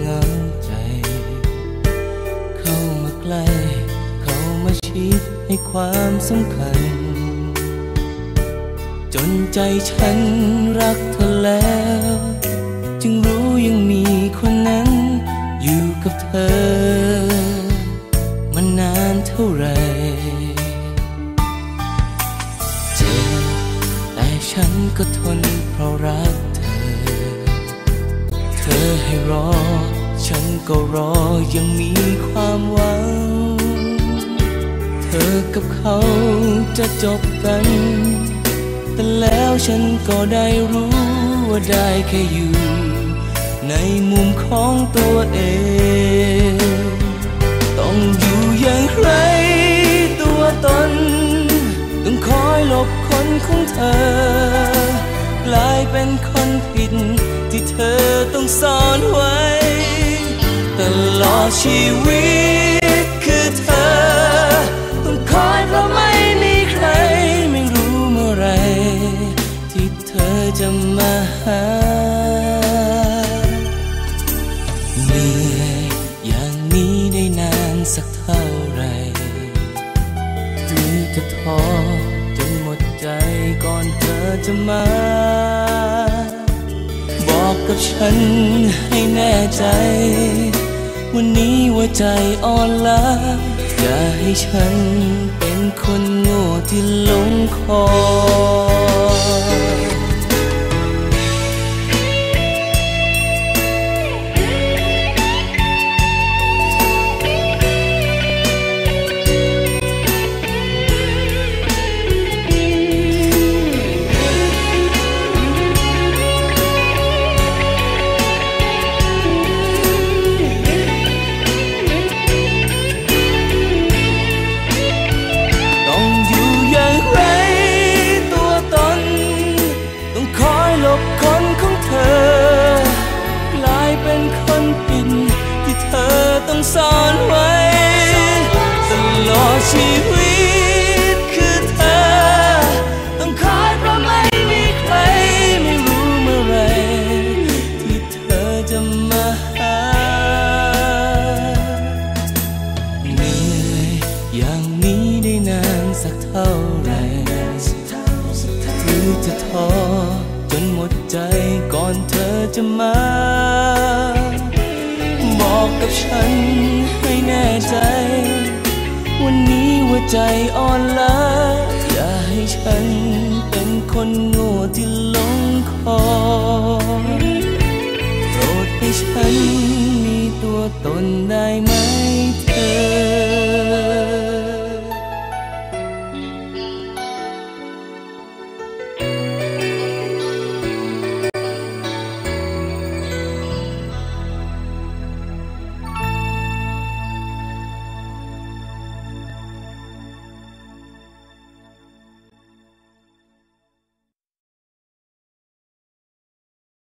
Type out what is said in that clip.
เงาใจ เข้ามาใกล้ เข้ามาชิดให้ความสำคัญ จนใจฉันรักเธอแล้ว จึงรู้ยังมีคนนั้นอยู่กับเธอมานนานเท่าไหร่เจ็บแต่ฉันก็ทนเพราะรักเธอ เธอให้รอ ฉันก็รอยังมีความหวัง เธอกับเขาจะจบกัน แต่แล้วฉันก็ได้รู้ว่าได้แค่อยู่ ในมุมของตัวเอง ต้องอยู่อย่างไรตัวตน ต้องคอยหลบคนของเธอ กลายเป็นคนผิดที่เธอต้องซ่อนไว้ ชีวิตคือเธอ ต้องคอยเพราะไม่มีใคร ไม่รู้เมื่อไรที่เธอจะมาหาเหนื่อยอย่างนี้ได้นานสักเท่าไหรหรือจะท้อจนหมดใจก่อนเธอจะมา บอกกับฉันให้แน่ใจ วันนี้ว่าใจอ่อนล้าอย่าให้ฉันเป็นคนโง่ที่หลงคอ จะมา บอกกับฉันให้แน่ใจ วันนี้ว่าใจอ่อนล้าอย่าให้ฉันเป็นคนโง่ที่หลงคอโปรดให้ฉันมีตัวตนได้ไหม